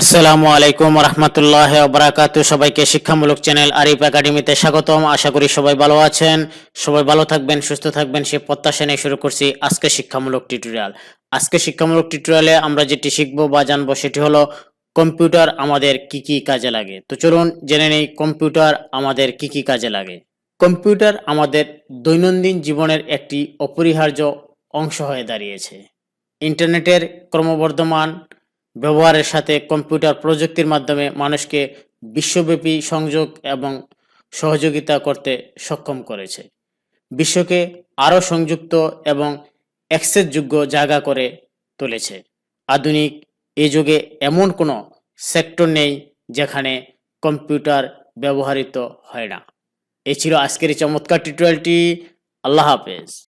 আসসালামু আলাইকুম রহমতুল্লাহ বারাকাতু সবাইকে শিক্ষামূলক চ্যানেল আরিফ একাডেমিতে স্বাগতম। আশা করি সবাই ভালো আছেন। সবাই ভালো থাকবেন, সুস্থ থাকবেন, সে প্রত্যাশা নিয়ে শুরু করছি আজকে শিক্ষামূলক টিউটোরিয়াল। আজকে শিক্ষামূলক টিউটোরিয়ালে আমরা যেটি শিখব বা জানব সেটি হলো কম্পিউটার আমাদের কি কি কাজে লাগে। তো চলুন জেনে নেই কম্পিউটার আমাদের কি কি কাজে লাগে। কম্পিউটার আমাদের দৈনন্দিন জীবনের একটি অপরিহার্য অংশ হয়ে দাঁড়িয়েছে। ইন্টারনেটের ক্রমবর্ধমান ব্যবহারের সাথে কম্পিউটার প্রযুক্তির মাধ্যমে মানুষকে বিশ্বব্যাপী সংযোগ এবং সহযোগিতা করতে সক্ষম করেছে। বিশ্বকে আরও সংযুক্ত এবং অ্যাক্সেসযোগ্য জায়গা করে তুলেছে। আধুনিক এই যুগে এমন কোনো সেক্টর নেই যেখানে কম্পিউটার ব্যবহৃত হয় না। এই ছিল আজকের চমৎকার টিউটোরিয়ালটি। আল্লাহ হাফেজ।